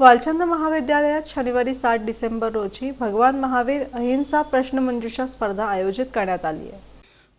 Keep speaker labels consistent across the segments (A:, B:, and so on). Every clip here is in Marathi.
A: वालचंद महाविद्यालयात शनिवारी सात डिसेंबर रोजी भगवान महावीर अहिंसा प्रश्नमंजुषा स्पर्धा आयोजित करण्यात आली आहे.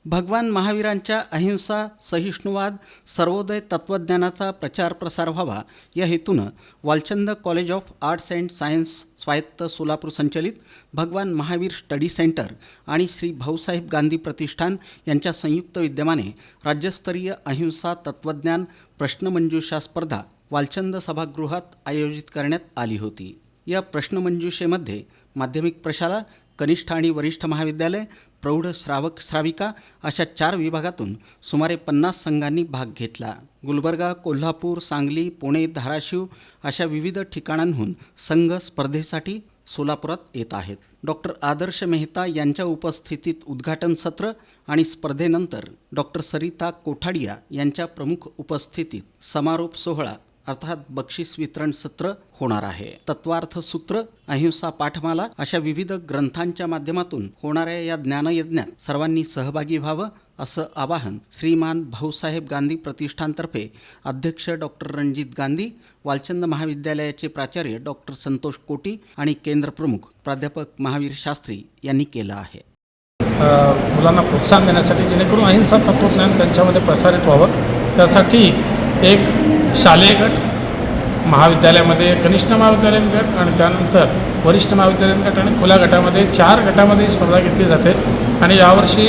B: भगवान महावीरांच्या अहिंसा सहिष्णुवाद सर्वोदय तत्त्वज्ञानाचा प्रचार प्रसार व्हावा या हेतूनं Walchand college of arts and science स्वायत्त सोलापूर संचलित भगवान महावीर स्टडी सेंटर आणि श्री भाऊसाहेब गांधी प्रतिष्ठान यांच्या संयुक्त विद्यमाने राज्यस्तरीय अहिंसा तत्त्वज्ञान प्रश्नमंजुषा स्पर्धा वालचंद सभागृहात आयोजित करण्यात आली होती. या प्रश्नमंजुषेमध्ये माध्यमिक प्रशाला कनिष्ठ आणि वरिष्ठ महाविद्यालय प्रौढ श्रावक श्राविका अशा चार विभागातून सुमारे पन्नास संघांनी भाग घेतला. गुलबर्गा कोल्हापूर सांगली पुणे धाराशिव अशा विविध ठिकाणांहून संघ स्पर्धेसाठी सोलापुरात येत आहेत. डॉक्टर आदर्श मेहता यांच्या उपस्थितीत उद्घाटन सत्र आणि स्पर्धेनंतर डॉक्टर सरिता कोठाडिया यांच्या प्रमुख उपस्थितीत समारोप सोहळा अर्थात बक्षीस वितरण सत्र होणार आहे. तत्वार्थ सूत्र अहिंसा पाठमाला अशा विविध ग्रंथांच्या माध्यमातून होणाऱ्या या ज्ञानयज्ञात सर्वांनी सहभागी व्हावं असं आवाहन श्रीमान भाऊसाहेब गांधी प्रतिष्ठानतर्फे अध्यक्ष डॉक्टर रणजित गांधी वालचंद महाविद्यालयाचे प्राचार्य डॉक्टर संतोष कोटी आणि केंद्र प्रमुख प्राध्यापक महावीर शास्त्री यांनी केलं आहे.
C: मुलांना प्रोत्साहन देण्यासाठी जेणेकरून अहिंसा तत्त्वज्ञान त्यांच्यामध्ये प्रसारित व्हावं. त्यासाठी एक शालेय गट महाविद्यालयामध्ये कनिष्ठ महाविद्यालयीन गट आणि त्यानंतर वरिष्ठ महाविद्यालयीन गट आणि खुल्या गटामध्ये चार गटामध्ये स्पर्धा घेतली जाते. आणि यावर्षी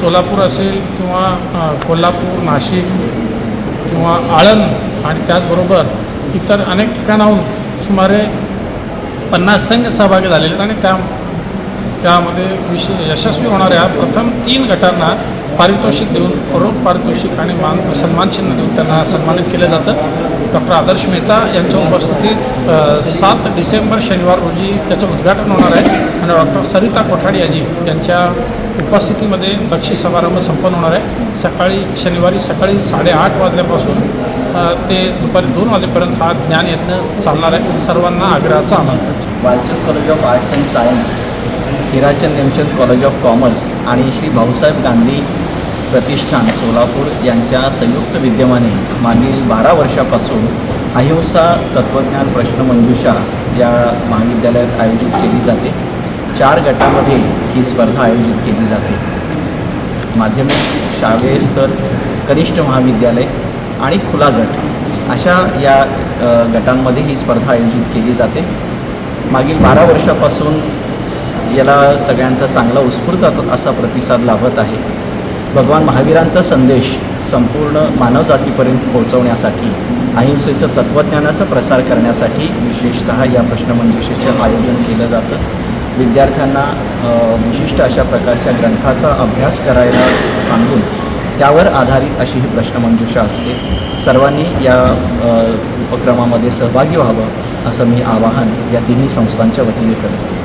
C: सोलापूर असेल किंवा कोल्हापूर नाशिक किंवा आळंद आणि त्याचबरोबर इतर अनेक ठिकाणाहून सुमारे पन्नास संघ सहभागी झालेले आहेत. आणि त्या त्यामध्ये विशेष यशस्वी होणाऱ्या प्रथम तीन गटांना पारितोषिक देऊन रोख पारितोषिक आणि मान सन्मानचिन्ह देऊन त्यांना सन्मानित केलं जातं. डॉक्टर आदर्श मेहता यांच्या उपस्थितीत सात डिसेंबर शनिवार रोजी त्याचं उद्घाटन होणार आहे आणि डॉक्टर सरिता कोठाडियाजी यांच्या उपस्थितीमध्ये बक्षीस समारंभ संपन्न होणार आहे. सकाळी शनिवारी सकाळी साडेआठ वाजल्यापासून ते दुपारी दोन वाजेपर्यंत हा ज्ञान ज्ञानयज्ञ चालणार आहे. सर्वांना आग्रहाचं आनंद
D: Walchand college of arts and science Hirachand Nemchand college of commerce आणि श्री भाऊसाहेब गांधी प्रतिष्ठान सोलापूर यांच्या संयुक्त विद्यमाने मागील बारा वर्षापासून अहिंसा तत्त्वज्ञान प्रश्नमंजुषा या महाविद्यालयात आयोजित केली जाते. चार गटामध्ये ही स्पर्धा आयोजित केली जाते. माध्यमिक शालेय स्तर कनिष्ठ महाविद्यालय आणि खुला गट अशा या गटांमध्ये ही स्पर्धा आयोजित केली जाते. मागील बारा वर्षापासून याला सगळ्यांचा चांगला उत्स्फूर्त असा प्रतिसाद लाभत आहे. भगवान महावीरांचा संदेश संपूर्ण मानवजातीपर्यंत पोहोचवण्यासाठी अहिंसेचं तत्त्वज्ञानाचा प्रसार करण्यासाठी विशेषतः या प्रश्नमंजुषेचं आयोजन केलं जातं. विद्यार्थ्यांना विशिष्ट अशा प्रकारच्या ग्रंथाचा अभ्यास करायला सांगून त्यावर आधारित अशी ही प्रश्नमंजुषा असते. सर्वांनी या उपक्रमामध्ये सहभागी व्हावं असं मी आवाहन या तिन्ही संस्थांच्या वतीने करतो.